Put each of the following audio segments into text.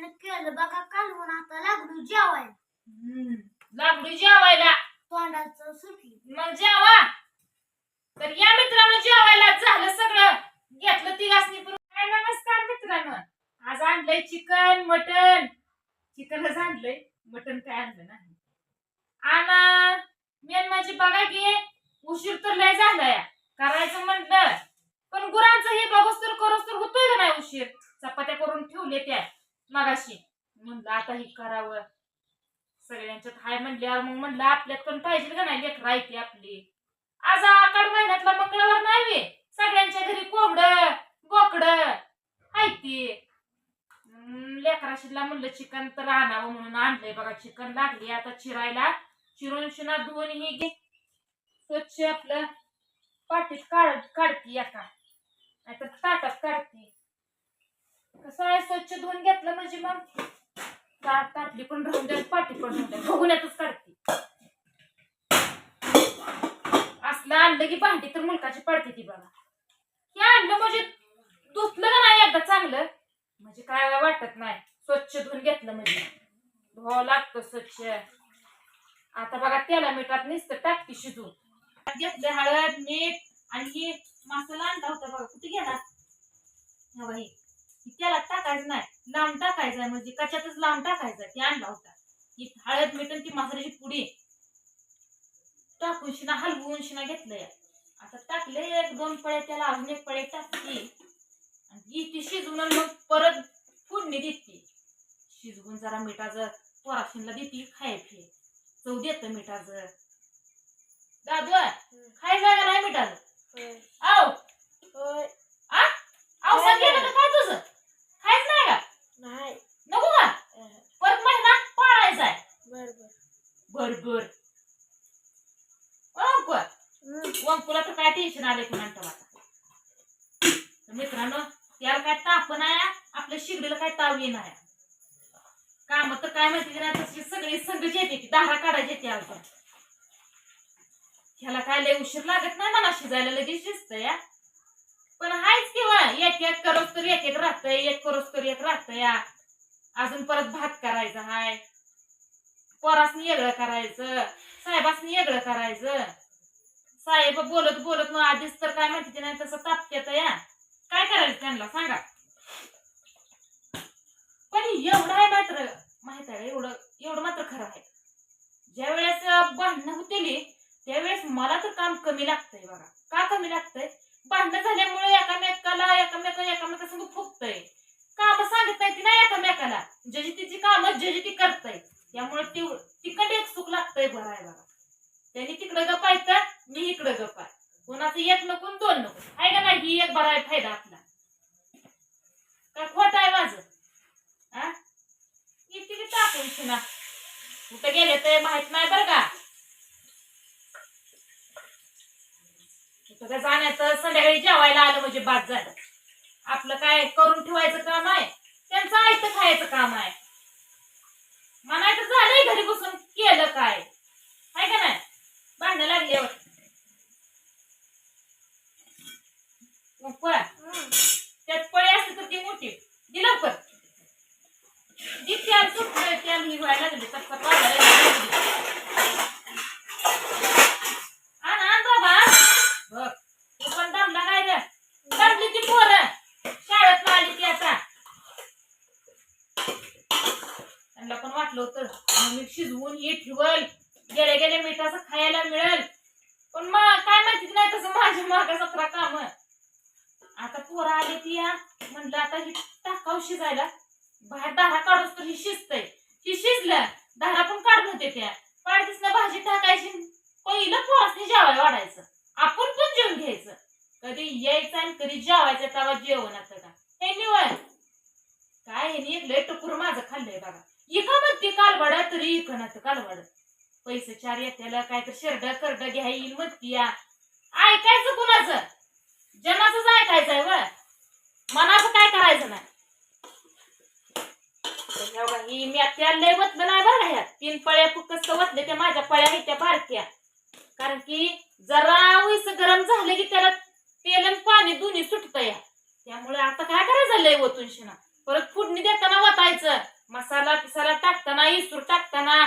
मी केलं बघा कालवून आता लागलो जेवायला. हम्म, लागली जेवायला. तोंडाचं सुटली मग जेवा. तर या मित्रांनो जेवायला झालं सगळं. घेतलं तिघासनी करून काय नमस्कार मित्रांनो. आज आणलंय चिकन मटन. चिकनच आणलंय. मटन काय आणलं नाही. आणि मेन म्हणजे बघा की उशीर तर लय झालाय. करायचं म्हटलं पण गुरांचं हे बघूस तर करूस तर होतोय का नाही उशीर? चपात्या करून ठेवले त्या. मगाशी म्हणलं आता हे करावं. सगळ्यांच्यात हाय म्हणल्यावर मग म्हणलं आपल्यात पण पाहिजे का नाही लेकरं आहे आपली? आज आकड महिन्यातला मंगळवार नाही सगळ्यांच्या घरी कोंबड बोकड ऐकते लेकराशीला म्हणलं चिकन तर आणावं म्हणून आणलंय बघा चिकन लागली आता चिरायला. चिरून शिना धुवून ही घे. स्वच्छ आपलं पाटीत काढ काढती एका नाहीतर ताटात काढती. कसं आहे स्वच्छ धुवून घेतलं म्हणजे मग ताट ताटली पण राहून द्या पाठी पण राहून द्या बघूनच काढते. असलं आणलं की भांडी तर मुलकाची पडते ती बघा. हे आणलं म्हणजे धुतलं का नाही एकदा चांगलं? म्हणजे काय वाटत नाही. स्वच्छ धुवून घेतलं म्हणजे. धुवावं लागतं स्वच्छ. आता बघा त्याला मिठात नुसतं टाकते शिजून घेतलं हळद मीठ आणि मसाला आणला होता बघा. कुठे गेला? हा बाई त्याला टाकायचं नाही. लावून टाकायचं म्हणजे कशातच लावून टाकायचं ते आणला होता. ही हळद आणि ती मसाल्याची पुडी. टाकून शिना हलवून शिना घेतलंय. आता टाकले एक दोन पळे त्याला अजून एक पळे टाकते. आणि ही ती शिजवून मग परत फोडणी देते. शिजवून जरा मिठाचं पोराशीनला देते खायचे चव देत मिठाचं. दादू खाय जागा नाही मिठाचं? आव होय आव सांगितलं का काय तुझं खायच नाही का नाही नको का परत महिना पाळायचा आहे बर बर बर बर अंक वंकुला तर काय टेन्शन आले आता तर मित्रांनो त्याला काय ताप नाही आपल्या शिगडीला काय ताव येणार काम तर काय माहिती नाही तशी सगळी संघच येते की दारा काढायची येते आपण ह्याला काय लय उशीर लागत नाही मला शिजायला लगेच शिजत या पण हायच किंवा एक एक करोस तर एक एक राहतंय एक करोस तर एक राहतंय या अजून परत भात करायचा हाय. पोरासनी वेगळं करायचं साहेबासनी वेगळं करायचं. साहेब बोलत बोलत मग आधीच तर काय माहिती नाही तसं तापत्यात या काय करायचं त्यांना सांगा. पण एवढं आहे मात्र माहीत आहे एवढं एवढं मात्र खरं आहे. ज्या वेळेस भांडणं होतील त्यावेळेस मला तर काम कमी लागतंय बघा. का कमी लागतंय? भांडणं झाल्यामुळे एकामेकाला एकामेकाला एकामेकासंग फुकतय काम सांगताय ती नाही एकामेकाला. ज्याची तिची काम ज्याची ती करताय. त्यामुळे ती तिकडे एक सुख लागतंय बरं आहे बघा. त्यांनी तिकडे गपायचं मी इकडं गपाय कोणाचं एक नको दोन नको. आहे का नाही? ही एक बरा आहे फायदा आपला. काय खोट आहे माझं? हा किती की टाकून सुना कुठं गेले तर माहीत नाही बरं का? कुठं जाण्याचं? संध्याकाळी जेवायला आलं म्हणजे बाद झालं. आपलं काय करून ठेवायचं काम आहे? त्यांचं आयत खायचं काम आहे. म्हणायचं झालंय घरी बसून केलं काय? आहे का नाही? भांडणं लागल्यावर मग पळा त्यात पळे असते तर ती मोठी. दि लवकर. दी त्याला सुटलं त्याला ही व्हायला लागली लागली. आण आण बाबा. होते त्या पाडतीस ना भाजी टाकायची. पहिलं पोरासनी जेवायला वाढायचं. आपण पण जेवून घ्यायचं. कधी यायचं आणि कधी जेवायचं तेव्हा जेवण आता का? हे निवड काय हे नी लय टुकुर माझं खाल्लंय बघा. इका म्हणते कालवाडा तरी इकनात कालवाड. पैसे चार येत्याला काय तर शेरड करड येईल म्हणती या. ऐकायचं कुणाचं? जनाचंच ऐकायचंय व ही मी आता लय वतलं नाही बरं ह्या तीन पळ्या फक्त वतले त्या माझ्या पळ्या आहेत त्या बारक्या. कारण की जरा उस गरम झालं की त्याला तेल आणि पाणी दोन्ही सुटत या. त्यामुळे आता काय करायचं लय ओतून शिना परत फुडणी देताना वतायचं. मसाला पिसाला टाकताना इसूर टाकताना.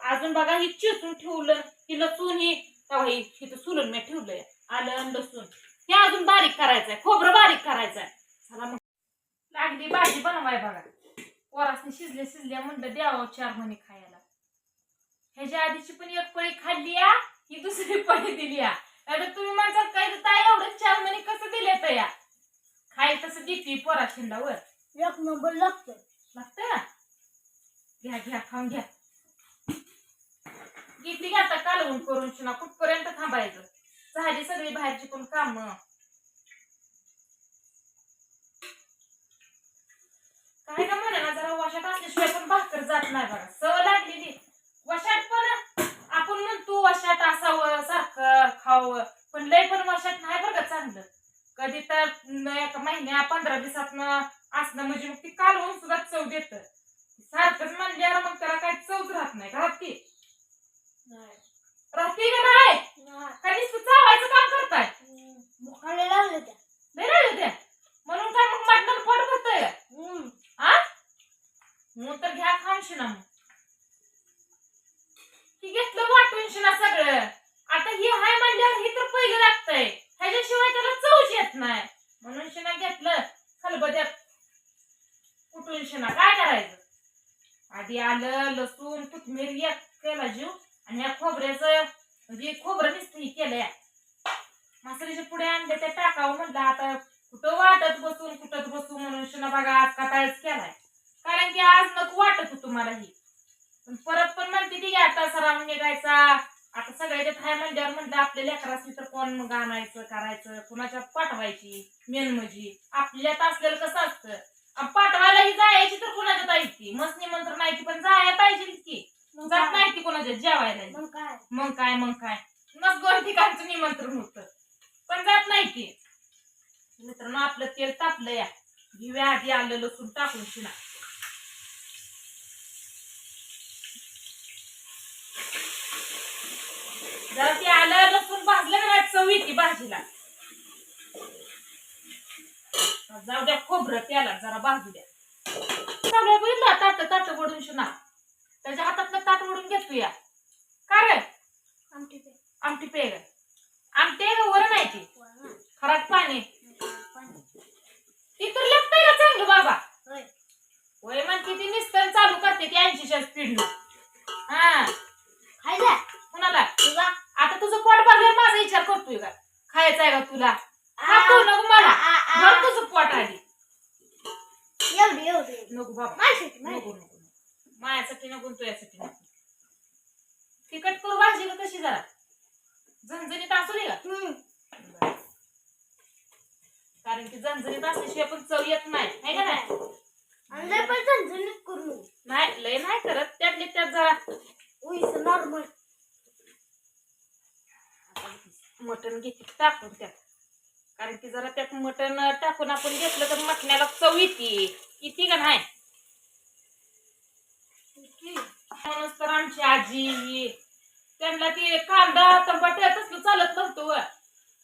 अजून बघा ही चिसून ठेवलं ही लसूण ही तेव्हा इथं सुलून मी ठेवलंय आलं लसूण. हे अजून बारीक करायचंय खोबरं बारीक करायचंय. चला मग. लागली भाजी बनवाय बघा. पोरासनी शिजले शिजले म्हणलं द्यावं चार म्हणे खायला. ह्याच्या आधीची पण एक पळी खाल्ली या ही दुसरी पळी दिली या आता तुम्ही म्हणतात काय ताई एवढं चार महिने कसं दिले तर या? खाय तसं देते पोरा शिंडावर एक नंबर लागतो लागतं घ्या घ्या खाऊन घ्या. घेतली घ्या आता कालवून करून शिना कुठपर्यंत थांबायचं? झाली सगळी बाहेरची पण काम. काय का म्हणा ना जरा वशात असल्याशिवाय पण भाकर जात नाही बघा सवय लागलेली. वशात पण आपण म्हणतो वशात असावं सारखं खावं पण लय पण वशात नाही बरं का चांगलं. कधी तर न एका महिन्या पंधरा दिवसात असणं म्हणजे मग ती कालवून सुद्धा चव देत. सारखंच म्हणल्यावर मग त्याला काही चवच राहत नाही घरात ती राहते का नाही. का नुसतं चावायचं काम करताय? मुखाला लागले त्या. म्हणून काय मग मटण पोट भरतंय. हा मग तर घ्या खाऊन ना मग. घेतलं वाटून शिना सगळं. आता ही हाय म्हणल्यावर ही तर पहिलं लागतंय. ह्याच्याशिवाय त्याला चवच येत नाही. म्हणून शिना घेतलं. खलबद्यात कुठून शिना? काय करायचं? आधी आलं लसूण कोथमीर एक केला जीव. आणि या खोबऱ्याचं म्हणजे खोबरं नुसतं ही केलंय. मसाल्याच्या पुढे आणले ते टाकावं म्हणलं. आता कुठं वाटत बसून कुठं बसू म्हणून शिना बघा. सराव निघायचा. आता सगळ्याच्या थाय म्हणल्यावर म्हणलं आपल्या लेकरासनी तर कोण मग आणायचं करायचं कुणाच्या पाठवायची? मेन म्हणजे आपल्यात असलेलं कसं असतं? आणि पाठवायला ही जायची तर कुणाच्यात आहे ती मस्त निमंत्रण नाही ती पण जाया पाहिजे की जात? नाही ती कोणाच्या जेवायला. मग काय? मग काय मग काय? मग दोन ठिकाणचं निमंत्रण होतं. पण जात नाही ती मित्रांनो आपलं तेल तापलं या. घेऊया आधी आलं लसूण टाकून शिना. जरा ते आलं लसूण भाजलं ना चव येते भाजीला. जाऊ द्या खोबरं त्याला जरा भाजू द्या. सगळं बघितलं ताट ताट वडून शिना. त्याच्या हातातलं ताट वडून घेतो या का रे? आमटी पे. आमटी पेग आमटे वर नाही ती. खराट पाणी. ती तर लागतंय का चांगलं बाबा. वय म्हणते ती निस्तन चालू करते ती ऐंशीच्या स्पीड हा. कुणाला तुला आता तुझं पोट भरल्यावर माझा विचार करतोय का खायचा आहे का तुला? नको मला. भर तुझं पोट आधी एवढी एवढी. नको माझ्यासाठी नको तुझ्यासाठी नको. तिकट करू भाजी का कशी जरा? झणझणीत असू दे का. कारण की झणझणीत असल्याशिवाय पण चव येत नाही. है का नाही आणि लय पण झणझणीत करू नाही लय नाही करत त्यातले त्यात जरा उईस नॉर्मल मटण घेते टाकून त्यात. कारण की जरा त्यात मटण टाकून आपण घेतलं तर मटण्याला चव येते. येते का नाही? म्हणूनच तर आमची आजी ही, त्यांना ती कांदा टमाटर तसलं चालत नव्हतं.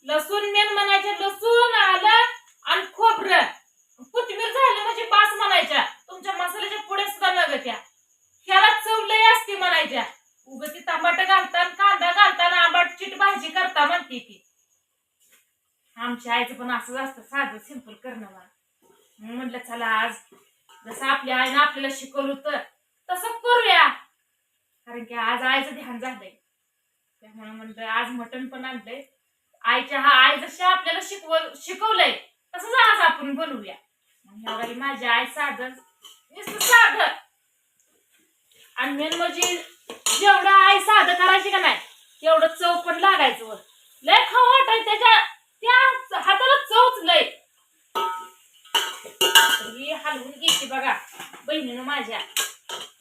लसूण मेन म्हणायचे लसूण आलं आणि खोबरं कोथिंबीर झालं म्हणजे बास म्हणायच्या तुमच्या मसाल्याच्या पुढे सुद्धा नग त्या ह्याला चव लय असते म्हणायच्या उग ती टमाटर घालतात कांदा घालतात आंबट चिट भाजी करता म्हणते ती आमच्या आईचं पण असं जास्त साधं सिंपल करणं मला. म्हटलं चला आज जसं आपल्या आईनं आपल्याला शिकवलं तर तसं करूया. कारण की आज आईचं ध्यान झालंय. त्यामुळे म्हणलं आज मटण पण आणलंय. आईच्या हा आई जशी आपल्याला शिकव शिकवलंय तसंच आज आपण बनवूया. मग माझी आई साधं नुसतं साधं. आणि मेन म्हणजे जेवढं आई साधं करायची का नाही? तेवढं चव पण लागायचं लय खाऊ वाटाय त्याच्या त्या हाताला चवच लय. ही हलवून घेते बघा बहिणीनं माझ्या.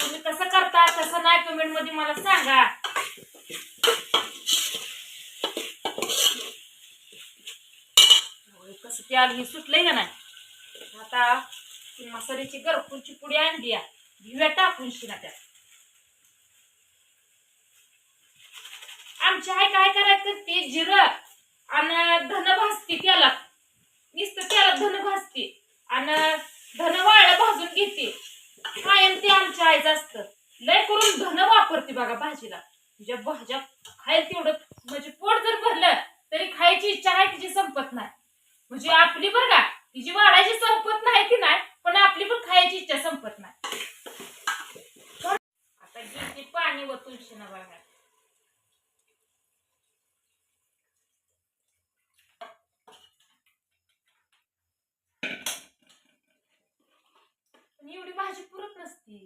तुम्ही कसं करता कसं नाही कमेंटमध्ये मला सांगा. कसं ते आलं हे सुटलंय का नाही? आता ती मसाल्याची गरपूरची पुडी आणली या. भिव्या टाकून शिना त्यात. आमची आई काय करायचं ते जिरं. आणि धन भाजते त्याला. नुसतं त्याला धन भाजते आणि धन वाळलं भाजून घेते. कायम ते आमच्या आईचं असतं. लय करून धन वापरते बघा भाजीला. तुझ्या भाज्या खायला तेवढं म्हणजे पोट जर भरलं तरी खायची इच्छा आहे तिची संपत नाही. म्हणजे आपली बरं का तिची वाढायची संपत नाही पण आपली पण खायची इच्छा संपत नाही आता घेते पाणी वतून शिना बघा पण एवढी भाजी पुरत नसती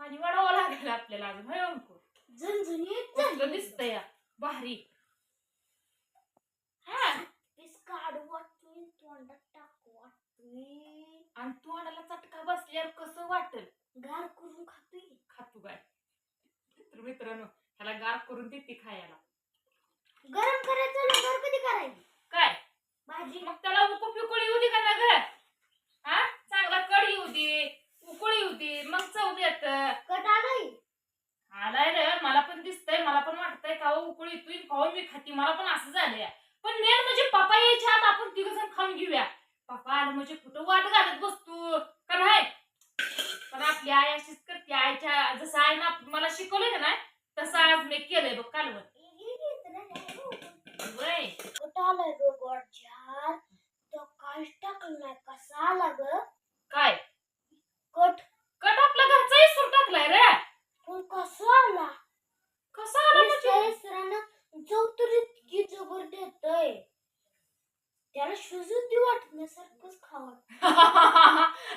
पाणी वाढवावं लागेल आपल्याला अजून होय अंकुर झणझणीत कसलं दिसतंय या, भारी. हा. काढ वाटतोय तोंडात टाक वाटतोय आणि तोंडाला चटका बसल्यावर कसं वाटेल? गार करून खातोय. खातू काय तर मित्रांनो ह्याला गार करून देते खायला. गरम करायचं गार कधी करायची? काय? भाजी. मग त्याला उकळी उकळी येऊ दे का ना ग? हा? चांगला कड येऊ दे उकळी येऊ दे मग चव देत कट आलाय आलाय रे मला पण दिसतंय मला पण वाटतंय का उकळी येतोय खाऊ मी खाती. मला पण असं झालंय. पण मेन म्हणजे पप्पा यायच्या आत आपण तिघ जण खाऊन घेऊया. पप्पा आलं म्हणजे कुठं वाट घालत बसतो. का नाही? पण आपली आई अशीच करते. आईच्या जसं आईनं ना मला शिकवलंय का नाही तसं आज मी केलंय बघ कालवण. वय कट आलाय ग गोड तो काहीच टाकलं कसा आला ग काय कट कट आपला घरचा इसूर टाकलाय रे पण कसा आला कसा आला म्हणजे सरांना चौतरी इतकी जबर देतय त्याला शुजुती वाटण्यासारखंच खावं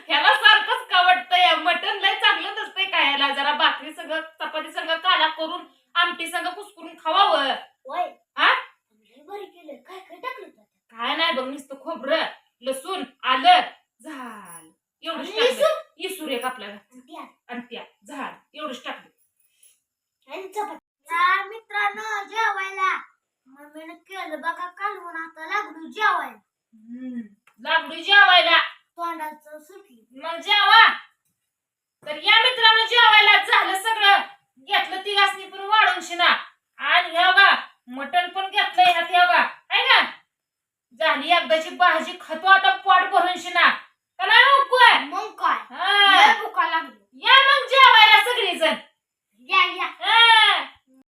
ह्याला सारखंच कावडतंय मटण लय चांगलं नसतंय काय ह्याला जरा भाकरी सगळं चपाती सगळं काला करून आमटी सगळं कुसकरून खावावं. वय हा? लय बरी केलं काय काय टाकलं त्यात? काय नाही बघ नुसतं खोबरं लसूण आलं झाल. एवढंच आणि टाकलं. इसूर एक आपल्या आणि त्यात आणि त्या झाड एवढंच टाकलं. आणि चपाती. या मित्रांनो जेवायला. मम्मीने केलं बघा कालवून आता लागलो जेवायला. हम्म, जेवायला. तोंडाचं सुटली. मग जेवा तर या मित्रांनो जेवायला झालं सगळं घेतलं तिघासनी पण वाढून शिना आणि ह्या बघा मटण पण घेतलंय ह्यात ह्या बघा आहे ना कागदाची भाजी खातो आता पोट भरून शिना